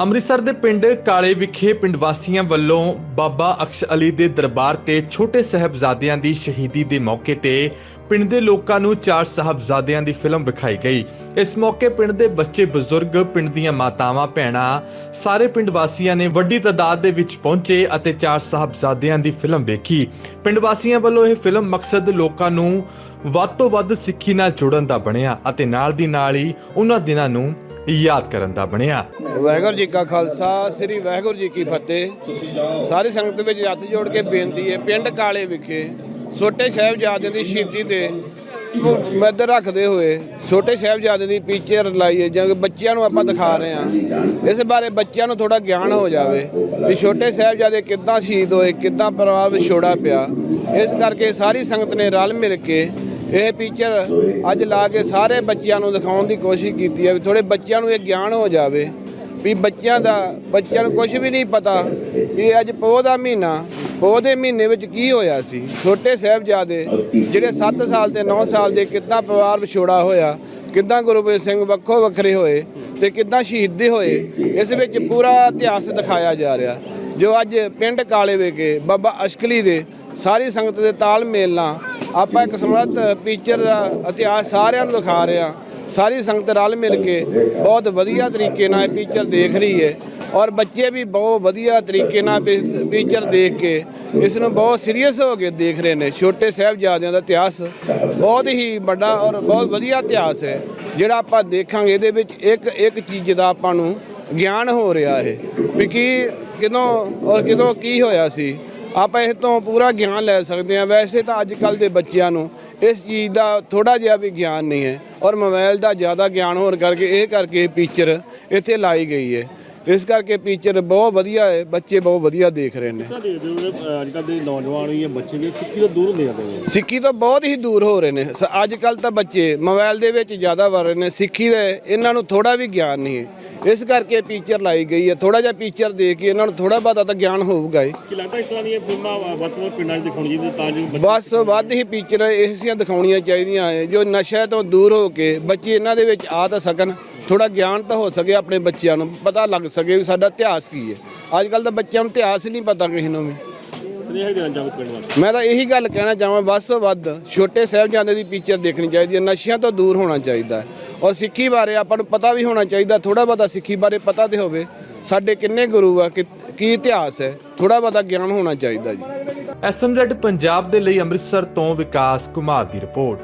ਅੰਮ੍ਰਿਤਸਰ ਦੇ ਪਿੰਡ ਕਾਲੇ ਵਿਖੇ ਪਿੰਡ ਵਾਸੀਆਂ ਵੱਲੋਂ ਬਾਬਾ ਅਕਸ਼ ਅਲੀ ਦੇ ਦਰਬਾਰ ਤੇ ਛੋਟੇ ਸਾਹਿਬਜ਼ਾਦਿਆਂ ਦੀ ਸ਼ਹੀਦੀ ਦੇ ਮੌਕੇ ਤੇ ਪਿੰਡ ਦੇ ਲੋਕਾਂ ਨੂੰ ਚਾਰ ਸਾਹਿਬਜ਼ਾਦਿਆਂ ਦੀ ਫਿਲਮ ਵਿਖਾਈ ਗਈ। ਇਸ ਮੌਕੇ ਪਿੰਡ ਦੇ ਬੱਚੇ ਬਜ਼ੁਰਗ, ਪਿੰਡ ਦੀਆਂ ਮਾਤਾਵਾਂ, ਭੈਣਾਂ, ਸਾਰੇ ਪਿੰਡ ਵਾਸੀਆਂ ਨੇ ਵੱਡੀ ਤਾਦਾਦ ਦੇ ਵਿੱਚ ਪਹੁੰਚੇ ਅਤੇ ਚਾਰ ਸਾਹਿਬਜ਼ਾਦਿਆਂ ਦੀ ਫਿਲਮ ਵੇਖੀ। ਪਿੰਡ ਵਾਸੀਆਂ ਵੱਲੋਂ ਇਹ ਫਿਲਮ ਮਕਸਦ ਲੋਕਾਂ ਨੂੰ ਵੱਧ ਤੋਂ ਵੱਧ ਸਿੱਖੀ ਨਾਲ ਜੁੜਨ ਦਾ ਬਣਿਆ ਅਤੇ ਨਾਲ ਦੀ ਨਾਲ ਹੀ ਉਹਨਾਂ ਦਿਨਾਂ ਨੂੰ ਯਾਦ ਕਰਨ ਦਾ ਬਣਿਆ। ਵਾਹਿਗੁਰੂ ਜੀ ਕਾ ਖਾਲਸਾ, ਸ੍ਰੀ ਵਾਹਿਗੁਰੂ ਜੀ ਕੀ ਫਤਿਹ। ਸਾਰੀ ਸੰਗਤ ਵਿੱਚ ਹੱਥ ਜੋੜ ਕੇ ਬੇਨਤੀ ਹੈ, ਪਿੰਡ ਕਾਲੇ ਵਿਖੇ ਛੋਟੇ ਸਾਹਿਬਜ਼ਾਦਿਆਂ ਦੀ ਸ਼ਹੀਦੀ ਤੇ ਮੱਦ ਰੱਖਦੇ ਹੋਏ ਛੋਟੇ ਸਾਹਿਬਜ਼ਾਦੇ ਦੀ ਪਿਕਚਰ ਲਾਈ ਹੈ ਜਾਂ ਬੱਚਿਆਂ ਨੂੰ ਆਪਾਂ ਦਿਖਾ ਰਹੇ ਹਾਂ। ਇਸ ਬਾਰੇ ਬੱਚਿਆਂ ਨੂੰ ਥੋੜਾ ਗਿਆਨ ਹੋ ਜਾਵੇ ਵੀ ਛੋਟੇ ਸਾਹਿਬਜ਼ਾਦੇ ਕਿੱਦਾਂ ਸ਼ਹੀਦ ਹੋਏ, ਕਿੱਦਾਂ ਪਰਿਵਾਰ ਵਿਛੋੜਾ ਪਿਆ। ਇਸ ਕਰਕੇ ਸਾਰੀ ਸੰਗਤ ਨੇ ਰਲ ਮਿਲ ਕੇ ਇਹ ਪਿਕਚਰ ਅੱਜ ਲਾ ਕੇ ਸਾਰੇ ਬੱਚਿਆਂ ਨੂੰ ਦਿਖਾਉਣ ਦੀ ਕੋਸ਼ਿਸ਼ ਕੀਤੀ ਹੈ ਵੀ ਥੋੜੇ ਬੱਚਿਆਂ ਨੂੰ ਇਹ ਗਿਆਨ ਹੋ ਜਾਵੇ ਵੀ ਬੱਚਿਆਂ ਦਾ, ਬੱਚਿਆਂ ਨੂੰ ਕੁਝ ਵੀ ਨਹੀਂ ਪਤਾ ਕਿ ਅੱਜ ਪੋਹ ਦਾ ਮਹੀਨਾ, ਪੋਹ ਦੇ ਮਹੀਨੇ ਵਿੱਚ ਕੀ ਹੋਇਆ ਸੀ। ਛੋਟੇ ਸਾਹਿਬਜ਼ਾਦੇ ਜਿਹੜੇ 7 ਸਾਲ ਤੇ 9 ਸਾਲ ਦੇ ਕਿੱਦਾਂ ਪਰਿਵਾਰ ਵਿਛੋੜਾ ਹੋਇਆ, ਕਿੱਦਾਂ ਗੁਰੂ ਗੋਬਿੰਦ ਸਿੰਘ ਵੱਖੋ ਵੱਖਰੇ ਹੋਏ ਤੇ ਕਿੱਦਾਂ ਸ਼ਹੀਦੇ ਹੋਏ, ਇਸ ਵਿੱਚ ਪੂਰਾ ਇਤਿਹਾਸ ਦਿਖਾਇਆ ਜਾ ਰਿਹਾ। ਜੋ ਅੱਜ ਪਿੰਡ ਕਾਲੇ ਵਿਖੇ ਬਾਬਾ ਅਸ਼ਕਲੀ ਦੇ ਸਾਰੀ ਸੰਗਤ ਦੇ ਤਾਲਮੇਲ ਨਾਲ ਆਪਾਂ ਇੱਕ ਸਮਰੱਥ ਪਿਕਚਰ ਦਾ ਇਤਿਹਾਸ ਸਾਰਿਆਂ ਨੂੰ ਦਿਖਾ ਰਹੇ ਹਾਂ। ਸਾਰੀ ਸੰਗਤ ਰਲ ਮਿਲ ਕੇ ਬਹੁਤ ਵਧੀਆ ਤਰੀਕੇ ਨਾਲ ਇਹ ਦੇਖ ਰਹੀ ਹੈ ਔਰ ਬੱਚੇ ਵੀ ਬਹੁਤ ਵਧੀਆ ਤਰੀਕੇ ਨਾਲ ਪਿਕਚਰ ਦੇਖ ਕੇ ਇਸ ਨੂੰ ਬਹੁਤ ਸੀਰੀਅਸ ਹੋ ਕੇ ਦੇਖ ਰਹੇ ਨੇ। ਛੋਟੇ ਸਾਹਿਬਜ਼ਾਦਿਆਂ ਦਾ ਇਤਿਹਾਸ ਬਹੁਤ ਹੀ ਵੱਡਾ ਔਰ ਬਹੁਤ ਵਧੀਆ ਇਤਿਹਾਸ ਹੈ। ਜਿਹੜਾ ਆਪਾਂ ਦੇਖਾਂਗੇ ਇਹਦੇ ਵਿੱਚ ਇੱਕ ਇੱਕ ਚੀਜ਼ ਦਾ ਆਪਾਂ ਨੂੰ ਗਿਆਨ ਹੋ ਰਿਹਾ ਹੈ ਵੀ ਕੀ ਕਿਦੋਂ ਔਰ ਕਿਦੋਂ ਕੀ ਹੋਇਆ ਸੀ। ਆਪਾਂ ਇਸ ਤੋਂ ਪੂਰਾ ਗਿਆਨ ਲੈ ਸਕਦੇ ਹਾਂ। ਵੈਸੇ ਤਾਂ ਅੱਜ ਕੱਲ ਦੇ ਬੱਚਿਆਂ ਨੂੰ ਇਸ ਚੀਜ਼ ਦਾ ਥੋੜਾ ਜਿਹਾ ਵੀ ਗਿਆਨ ਨਹੀਂ ਹੈ ਔਰ ਮੋਬਾਈਲ ਦਾ ਜ਼ਿਆਦਾ ਗਿਆਨ ਹੋਣ ਕਰਕੇ ਇਹ ਕਰਕੇ ਪਿਕਚਰ ਇੱਥੇ ਲਾਈ ਗਈ ਹੈ। ਇਸ ਕਰਕੇ ਪਿਕਚਰ ਬਹੁਤ ਵਧੀਆ ਹੈ। ਬੱਚੇ ਬਹੁਤ ਵਧੀਆ ਦੇਖ ਰਹੇ ਨੇ। ਅੱਜ ਦੇ ਨੌਜਵਾਨ ਵੀ ਜਾਂ ਬੱਚੇ ਵੀ ਸਿੱਖੀ ਤੋਂ ਦੂਰ ਜਾਂਦੇ ਨੇ। ਸਿੱਖੀ ਤੋਂ ਬਹੁਤ ਹੀ ਦੂਰ ਹੋ ਰਹੇ ਨੇ। ਅੱਜ ਕੱਲ ਤਾਂ ਬੱਚੇ ਮੋਬਾਈਲ ਦੇ ਵਿੱਚ ਜ਼ਿਆਦਾ ਵੜ ਰਹੇ ਨੇ। ਸਿੱਖੀ ਦੇ ਇਹਨਾਂ ਨੂੰ ਥੋੜਾ ਵੀ ਗਿਆਨ ਨਹੀਂ ਹੈ। ਇਸ ਕਰਕੇ ਪਿਕਚਰ ਲਾਈ ਗਈ ਹੈ। ਥੋੜਾ ਜਿਹਾ ਪਿਕਚਰ ਦੇਖ ਕੇ ਇਹਨਾਂ ਨੂੰ ਥੋੜਾ ਬਹੁਤਾ ਤਾਂ ਗਿਆਨ ਹੋਊਗਾ ਕਿ ਲੱਗਦਾ ਇਸ ਤਰ੍ਹਾਂ ਦੀਆਂ ਫਿਲਮਾਂ ਵੱਧ ਤੋਂ ਵੱਧ ਪਿੰਡਾਂ 'ਚ ਦਿਖਾਉਣੀ ਚਾਹੀਦੀ ਤਾਂ ਜੋ ਬੱਚੇ ਬਸ ਵੱਧ ਹੀ ਪਿਕਚਰ ਇਸੀਆਂ ਦਿਖਾਉਣੀਆਂ ਚਾਹੀਦੀਆਂ ਹੈ। ਜੋ ਨਸ਼ਾ ਤੋਂ ਦੂਰ ਹੋ ਕੇ ਬੱਚੇ ਇਹਨਾਂ ਦੇ ਵਿੱਚ ਆ ਤਾਂ ਸਕਣ। ਥੋੜਾ ਗਿਆਨ ਤਾਂ ਹੋ ਸਕੇ ਆਪਣੇ ਬੱਚਿਆਂ ਨੂੰ। ਪਤਾ ਲੱਗ ਸਕੇ ਵੀ ਸਾਡਾ ਇਤਿਹਾਸ ਕੀ ਹੈ। ਅੱਜ ਕੱਲ ਤਾਂ ਬੱਚਿਆਂ ਨੂੰ ਇਤਿਹਾਸ ਹੀ ਨਹੀਂ ਪਤਾ ਕਿਸੇ ਨੂੰ ਵੀ। ਸੁਨੇਹਾ ਦੇਣਾ ਚਾਹੁੰਦੇ ਪਿੰਡ ਵਾਸਤੇ ਮੈਂ ਤਾਂ ਇਹੀ ਗੱਲ ਕਹਿਣਾ ਚਾਹਾਂ ਵੱਧ ਤੋਂ ਵੱਧ ਛੋਟੇ ਸਾਹਿਬਜ਼ਾਦੇ ਦੀ ਪਿਕਚਰ ਦੇਖਣੀ ਚਾਹੀਦੀ ਹੈ। ਨਸ਼ਿਆਂ ਤੋਂ ਦੂਰ ਹੋਣਾ ਚਾਹੀਦਾ ਹੈ। ਔਰ ਸਿੱਖੀ ਬਾਰੇ ਆਪਾਂ ਨੂੰ ਪਤਾ ਵੀ ਹੋਣਾ ਚਾਹੀਦਾ ਥੋੜਾ ਬਹੁਤਾ ਸਿੱਖੀ ਬਾਰੇ ਪਤਾ ਤੇ ਹੋਵੇ। ਸਾਡੇ ਕਿੰਨੇ ਗੁਰੂ ਆ, ਕਿ- ਕੀ ਇਤਿਹਾਸ ਹੈ? ਥੋੜਾ ਬਹੁਤਾ ਗਿਆਨ ਹੋਣਾ ਚਾਹੀਦਾ ਜੀ। ਐਸਐਮਜ਼ੈਡ ਪੰਜਾਬ ਦੇ ਲਈ ਅੰਮ੍ਰਿਤਸਰ ਤੋਂ ਵਿਕਾਸ ਕੁਮਾਰ ਦੀ ਰਿਪੋਰਟ।